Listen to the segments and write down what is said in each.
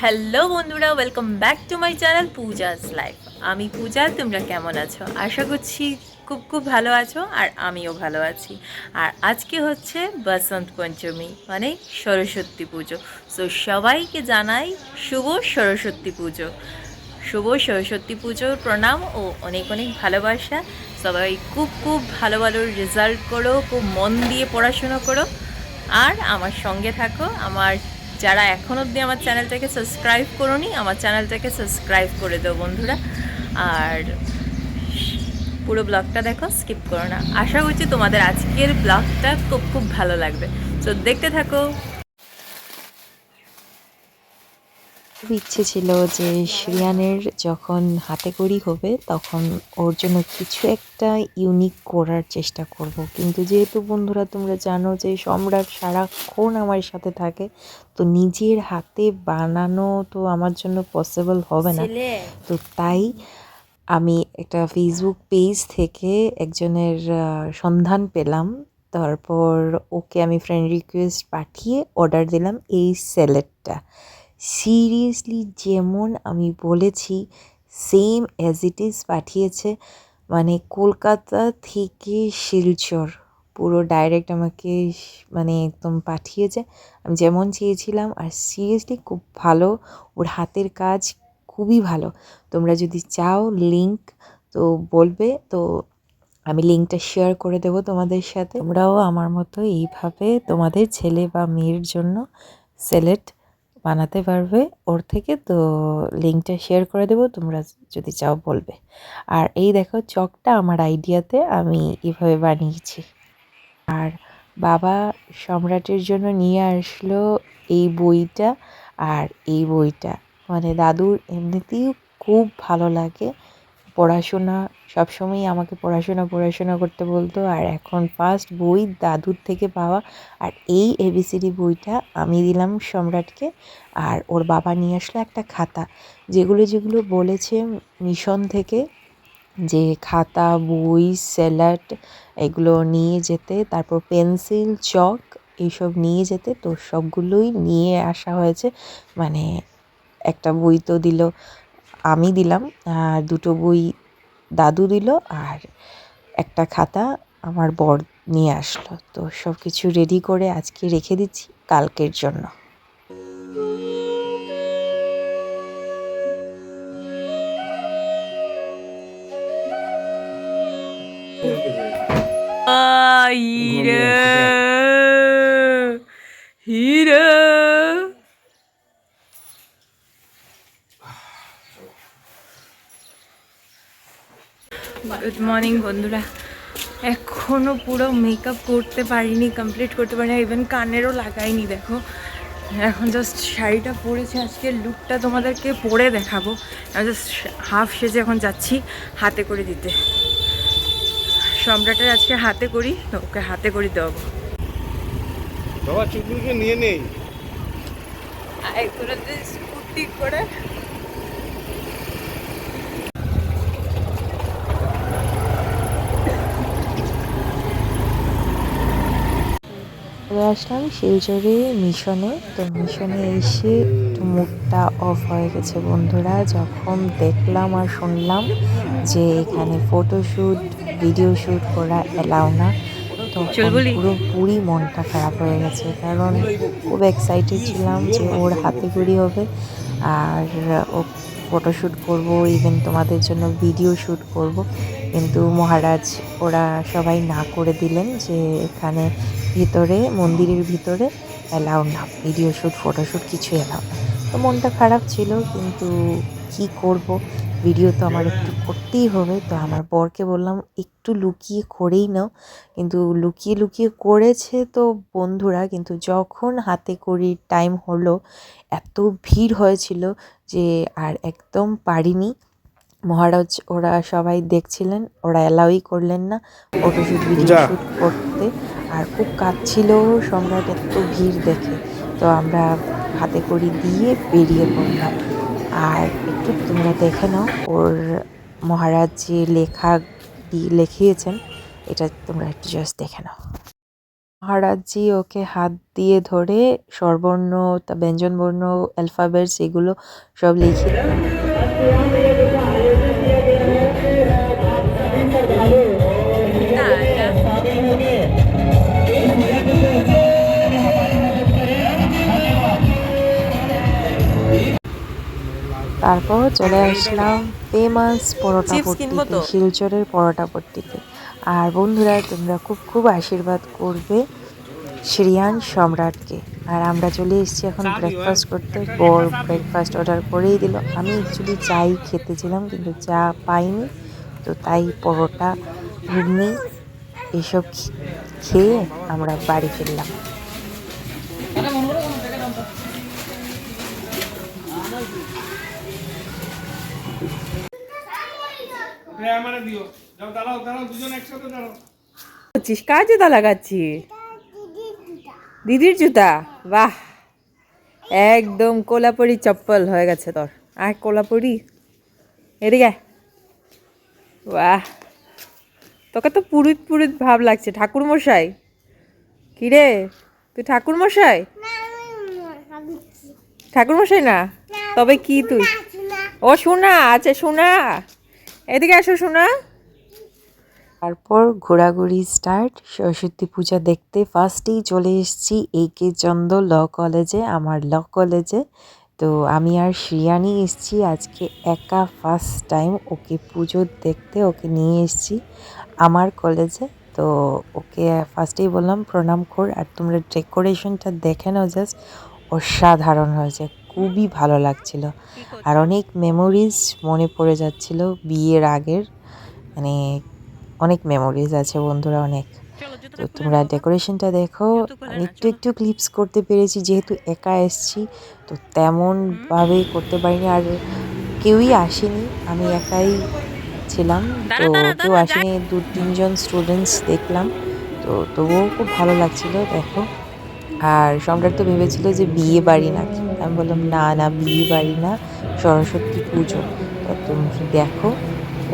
Hello বন্ধুরা welcome back to my channel Puja's life আমি পূজা, তোমরা কেমন আছো? আশা করছি খুব খুব ভালো আছো আর আমিও ভালো আছি। আর আজকে হচ্ছে বসন্ত পঞ্চমী মানে সরস্বতী পুজো। সো সবাইকে জানাই শুভ সরস্বতী পুজো। শুভ সরস্বতী পুজোর প্রণাম ও অনেক অনেক ভালোবাসা। সবাই খুব খুব ভালো ভালো রেজাল্ট করো, খুব মন দিয়ে পড়াশুনো করো। আর আমার সঙ্গে থাকো আমার যারা এখন অবধি আমার চ্যানেলটাকে সাবস্ক্রাইব করোনি, আমার চ্যানেলটাকে সাবস্ক্রাইব করে দেবো বন্ধুরা। আর পুরো ব্লগটা দেখো স্কিপ করো না। আশা করছি তোমাদের আজকের ব্লগটা খুব খুব ভালো লাগবে। তো দেখতে থাকো। খুব ইচ্ছে ছিল যে শ্রিয়ানের যখন হাতে করি হবে তখন ওর জন্য কিছু একটা ইউনিক করার চেষ্টা করব। কিন্তু যেহেতু বন্ধুরা তোমরা জানো যে সম্রাট সারাক্ষণ আমার সাথে থাকে তো নিজের হাতে বানানো তো আমার জন্য পসিবল হবে না। তো তাই আমি একটা ফেসবুক পেজ থেকে একজনের সন্ধান পেলাম। তারপর ওকে আমি ফ্রেন্ড রিকোয়েস্ট পাঠিয়ে অর্ডার দিলাম এই স্যালাডটা সিরিয়াসলি যেমন আমি বলেছি সেম অ্যাজ ইট ইজ পাঠিয়েছে মানে কলকাতা থেকে শিলচর, পুরো ডাইরেক্ট আমাকে মানে একদম পাঠিয়েছে। আমি যেমন চেয়েছিলাম, আর সিরিয়াসলি খুব ভালো, ওর হাতের কাজ খুবই ভালো। তোমরা যদি চাও লিংক তো বলবে, তো আমি লিঙ্কটা শেয়ার করে দেবো তোমাদের সাথে। তোমরাও আমার মতো এইভাবে তোমাদের ছেলে বা মেয়ের জন্য স্যালাড বানাতে পারবে। ওর থেকে তো লিঙ্কটা শেয়ার করে দেবো, তোমরা যদি চাও বলবে। আর এই দেখো চকটা আমার আইডিয়াতে আমি এভাবে বানিয়েছি। আর বাবা সম্রাটের জন্য নিয়ে আসলো এই বইটা। আর এই বইটা মানে দাদুর এমনিতেই খুব ভালো লাগে। পড়াশোনা, সবসময়ই আমাকে পড়াশোনা পড়াশোনা করতে বলতো। আর এখন ফার্স্ট বই দাদুর থেকে পাওয়া। আর এই এবিসিডি বইটা আমি দিলাম সম্রাটকে। আর ওর বাবা নিয়ে আসলো একটা খাতা। যেগুলো যেগুলো বলেছে মিশন থেকে যে খাতা, বই, স্যালাড এগুলো নিয়ে যেতে, তারপর পেন্সিল, চক এইসব নিয়ে যেতে। তো সবগুলোই নিয়ে আসা হয়েছে। মানে একটা বই তো দিল। আমি দিলাম, আর দুটো বই দাদু দিল, আর একটা খাতা আমার বর নিয়ে আসলো। তো সব কিছু রেডি করে আজকে রেখে দিচ্ছি কালকের জন্য। হিরে গুড মর্নিং বন্ধুরা। এখনও পুরো মেকআপ করতে পারিনি কমপ্লিট করতে পারিনি ইভেন কানেরও লাগাইনি দেখো। এখন জাস্ট শাড়িটা পরেছি আজকে লুকটা তোমাদেরকে পরে দেখাবো। জাস্ট হাফ সেজে এখন যাচ্ছি হাতে করে দিতে। সম্রাটের আজকে হাতে করি ওকে হাতে করি দেবো বাবা নিয়ে নেই। স্কুটি করে আসলাম শিলচরে মিশনে। তো মিশনে এসে একটু মুডটা অফ হয়ে গেছে বন্ধুরা। যখন দেখলাম আর শুনলাম যে এখানে ফটোশ্যুট ভিডিও শ্যুট করা এলাও না তো? পুরোপুরি মনটা খারাপ হয়ে গেছে। কারণ খুব এক্সাইটেড ছিলাম যে ওর হাতে করি হবে আর ও ফটোশ্যুট করব ইভেন তোমাদের জন্য ভিডিও শ্যুট করব। কিন্তু মহারাজ, ওরা সবাই না করে দিলেন যে এখানে ভিতরে, মন্দিরের ভিতরে অ্যালাউ না। ভিডিও শ্যুট ফটোশ্যুট কিছু অ্যালাউ না। তো মনটা খারাপ ছিল, কিন্তু কি করব? ভিডিও তো আমার একটু করতেই হবে। তো আমার বরকে বললাম, একটু লুকিয়ে করেই নাও। কিন্তু লুকিয়ে লুকিয়ে করেছে তো বন্ধুরা, কিন্তু যখন হাতে করি টাইম হলো, এত ভিড় হয়েছিল যে আর একদম পারিনি। মহারাজ ওরা সবাই দেখছিলেন ওরা অ্যালাউই করলেন না। Photoshoot video. শ্যুট করতে। আর খুব কাঁদছিল সম্রাট এত ভিড় দেখে। তো আমরা হাতে করি দিয়ে বেরিয়ে পড়লাম। আর একটু তোমরা দেখে নাও ওর মহারাজ যে লেখা লিখিয়েছেন এটা তোমরা একটু জাস্ট দেখে নাও। মহারাজজি ওকে হাত দিয়ে ধরে স্বরবর্ণ তা ব্যঞ্জনবর্ণ অ্যালফাবেটস এগুলো সব লিখে তারপর চলে আসলাম ফেমাস পরোটা পট্টিতে শিলচরের পরোটা পট্টিতে আর বন্ধুরা তোমরা খুব খুব আশীর্বাদ করবে শ্রিয়ান সম্রাটকে। আর আমরা চলে এসেছি এখন ব্রেকফাস্ট করতে। বর ব্রেকফাস্ট অর্ডার করেই দিল। আমি অ্যাকচুয়ালি চাই খেতেছিলাম কিন্তু চা পাইনি। তো তাই পরোটা ঘুগনি এসব খেয়ে আমরা বাড়ি ফিরলাম। কার জুতা লাগাচ্ছিস? দিদির জুতা? বাহ। একদম কোলাপুরি চপ্পল হয়ে গেছে তোর। আর কোলাপুরি? এদিকে বাহ। তোকে তো পুরুত পুরুত ভাব লাগছে। ঠাকুর মশাই কিরে? তুই ঠাকুর মশাই ঠাকুর মশাই না? তবে কি তুই? ও, শোনা আচ্ছা শোনা। এদিকে আসো শোনা তারপর ঘোরাঘুরি স্টার্ট সরস্বতী পূজা দেখতে ফার্স্টেই চলে এসেছি এ কে চন্দ ল কলেজে আমার ল কলেজে তো আমি আর শ্রিয়ানি এসেছি, আজকে একা ফার্স্ট টাইম ওকে পুজো দেখতে, ওকে নিয়ে এসেছি আমার কলেজে তো ওকে ফার্স্টেই বললাম, প্রণাম কর। আর তোমরা ডেকোরেশনটা দেখে নাও জাস্ট অসাধারণ হয়েছে। খুবই ভালো লাগছিল। আর অনেক মেমোরিজ মনে পড়ে যাচ্ছিল বিয়ের আগের। মানে অনেক মেমোরিজ আছে বন্ধুরা অনেক। তো তোমরা ডেকোরেশনটা দেখো। একটু একটু ক্লিপস করতে পেরেছি যেহেতু একা এসছি তো তেমনভাবে করতে পারিনি। আর কেউই আসেনি আমি একাই ছিলাম। তো কেউ আসেনি দু তিনজন স্টুডেন্টস দেখলাম। তো তবুও খুব ভালো লাগছিল দেখো। আর সম্রাট তো ভেবেছিল যে বিয়ে বাড়ি নাকি। আমি বললাম না না বিয়ে বাড়ি না সরস্বতী পুজো। তো তুমি দেখো?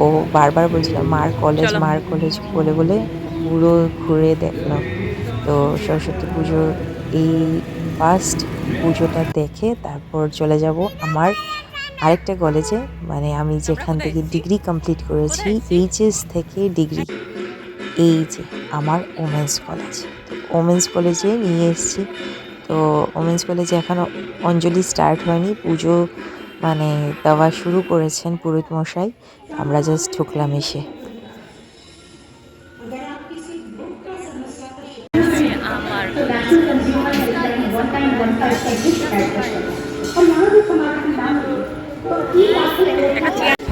ও বারবার বলছিল মার কলেজ মার কলেজ বলে বলে পুরো ঘুরে দেখল। তো সরস্বতী পুজোর এই ফার্স্ট পুজোটা দেখে তারপর চলে যাব আমার আরেকটা কলেজে মানে আমি যেখান থেকে ডিগ্রি কমপ্লিট করেছি এইচএস থেকে ডিগ্রি এই যে। আমার ওমেন্স কলেজ তো ওমেন্স কলেজে নিয়ে এসেছি। তো ওমেন্স কলেজে এখনও অঞ্জলি স্টার্ট হয়নি। পুজো মানে দেওয়া শুরু করেছেন পুরোহিত মশাই। আমরা জাস্ট ঢুকলাম এসে।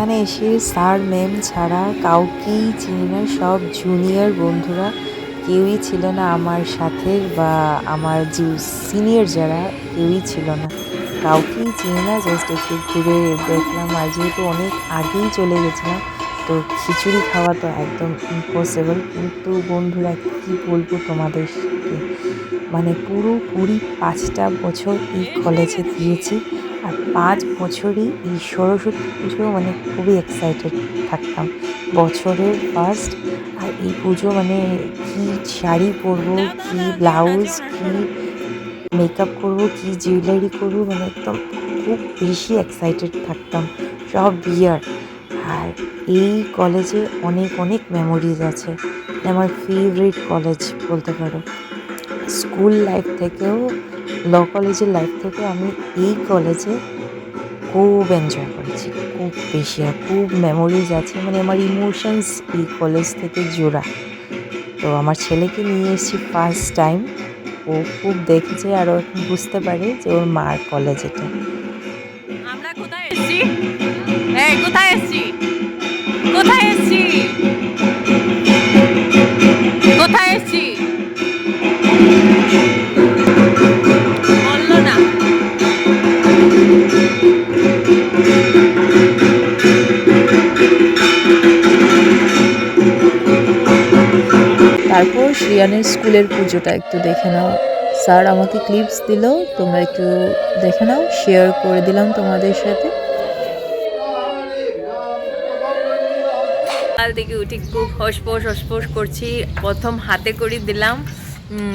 এখানে এসে স্যার, ম্যাম ছাড়া কাউকেই চিনি না। সব জুনিয়র বন্ধুরা, কেউই ছিল না আমার সাথে বা আমার যে সিনিয়র যারা, কেউই ছিল না। কাউকেই চিনি না জাস্ট একটু ঘুরে দেখলাম। আর যেহেতু অনেক আগেই চলে গেছিলাম, তো খিচুড়ি খাওয়া তো একদম ইম্পসিবল কিন্তু বন্ধুরা, কি বলব তোমাদেরকে? মানে পুরো কুড়ি পাঁচটা বছর এই কলেজে দিয়েছি। আর পাঁচ বছরই এই সরস্বতী পুজো মানে খুবই এক্সাইটেড থাকতাম। বছরের ফার্স্ট আর এই পুজো মানে কি শাড়ি পরবো, কি ব্লাউজ কি মেকআপ করব, কি জুয়েলারি করব মানে একদম খুব বেশি এক্সাইটেড থাকতাম সব বিয়ার আর এই কলেজে অনেক অনেক মেমোরিজ আছে। আমার ফেভারিট কলেজ বলতে পারো। স্কুল লাইফ থেকেও ল কলেজের লাইফ থেকে আমি এই কলেজে খুব এনজয় করেছি। খুব বেশি আর খুব মেমোরিজ আছে মানে আমার ইমোশনস এই কলেজ থেকে জোড়া। তো আমার ছেলেকে নিয়ে এসেছি ফার্স্ট টাইম ও খুব দেখেছে আর এখন বুঝতে পারে যে ওর মার কলেজ এটা। আমরা কোথায় এসেছি? কোথায় এসেছি? কোথায় এসেছি? শ্রিয়ানের স্কুলের পুজোটা একটু দেখে নাও। স্যার আমাকে ক্লিপস দিল, তোমরা একটু দেখে নাও শেয়ার করে দিলাম তোমাদের সাথে। কাল থেকে উঠে খুব হসপোস হসপোস করছি। প্রথম হাতে করে দিলাম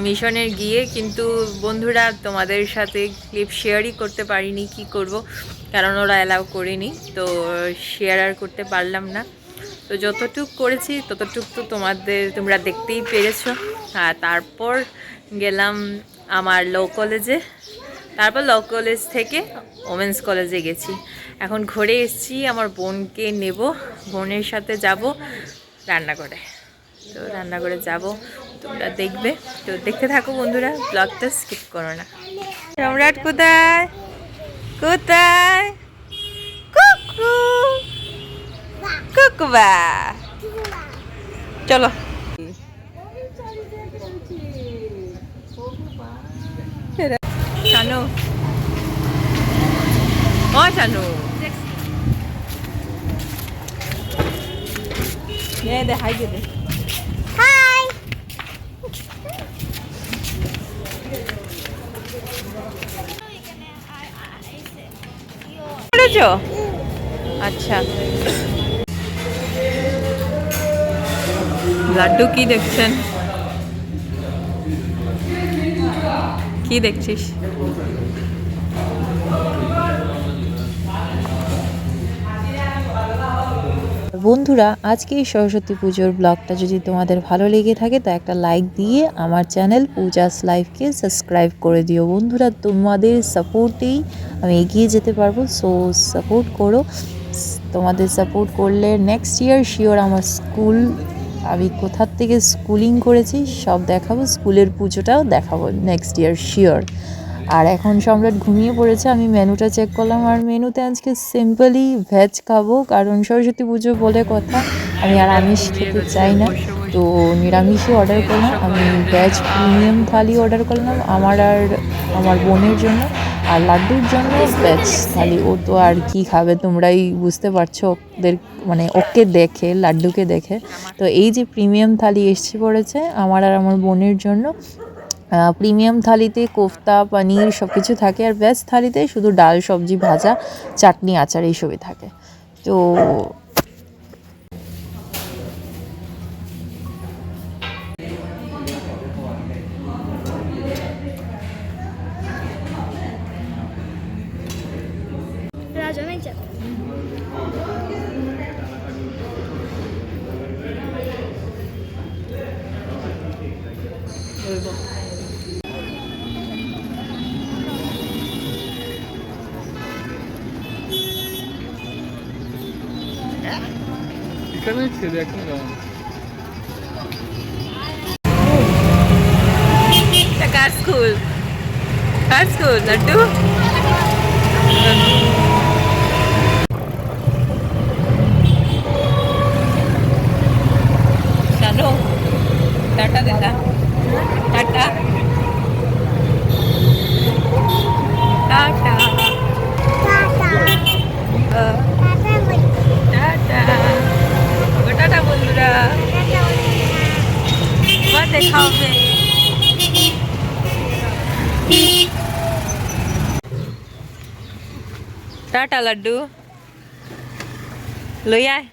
মিশনের গিয়ে, কিন্তু বন্ধুরা তোমাদের সাথে ক্লিপ শেয়ারই করতে পারিনি, কি করব? কারণ ওরা অ্যালাউ করেনি, তো শেয়ার আর করতে পারলাম না। তো যতটুক করেছি, ততটুক তো তোমাদের, তোমরা দেখতেই পেরেছ। আর তারপর গেলাম আমার ল কলেজে তারপর ল কলেজ থেকে ওমেন্স কলেজে গেছি। এখন ঘরে এসেছি, আমার বোনকে নেব। বোনের সাথে যাব রান্না করে তো রান্না করে যাব, তোমরা দেখবে। তো দেখতে থাকো বন্ধুরা ব্লগটা স্কিপ করো না। সম্রাট কোথায়? কোথায়? কুকু! কুকুবা। চলো। শানু। ও শানু। দে দে হাই দে করেছ আচ্ছা। লাড্ডু কি দেখছেন? কি দেখছিস? বন্ধুরা, আজকে এই সরস্বতী পুজোর ব্লগটা যদি তোমাদের ভালো লেগে থাকে, তো একটা লাইক দিয়ে আমার চ্যানেল পূজাস লাইফকে সাবস্ক্রাইব করে দিও। বন্ধুরা, তোমাদের সাপোর্টেই আমি এগিয়ে যেতে পারব সো সাপোর্ট করো। তোমাদের সাপোর্ট করলে নেক্সট ইয়ার শিওর আমার স্কুল আমি কোথার থেকে স্কুলিং করেছি, সব দেখাবো, স্কুলের পুজোটাও দেখাবো নেক্সট ইয়ার শিওর আর এখন সম্রাট ঘুমিয়ে পড়েছে, আমি মেনুটা চেক করলাম, আর মেনুতে আজকে সিম্পলি ভেজ খাব, কারণ সরস্বতী পুজো বলে কথা, আমি আর আমিষ খেতে চাই না। তো নিরামিষই অর্ডার করলাম, আমি ভেজ প্রিমিয়াম থালি অর্ডার করলাম, আমার আর আমার বোনের জন্য। আর লাড্ডুর জন্য ভেজ থালি ও তো আর কি খাবে তোমরাই বুঝতে পারছ ওদের মানে ওকে দেখে, লাড্ডুকে দেখে। তো এই যে প্রিমিয়াম থালি এসছে পড়েছে আমার আর আমার বোনের জন্য প্রিমিয়াম থালিতে কোফতা, পনির সব কিছু থাকে আর ভেজ থালিতে শুধু ডাল, সবজি, ভাজা, চাটনি, আচার এইসবই থাকে। তো এখানে ছেলে এখন কেমন এটা কার স্কুল কার স্কুল লাড্ডু শানু টাটা দিদা টাটা Trả ya. "Đưa?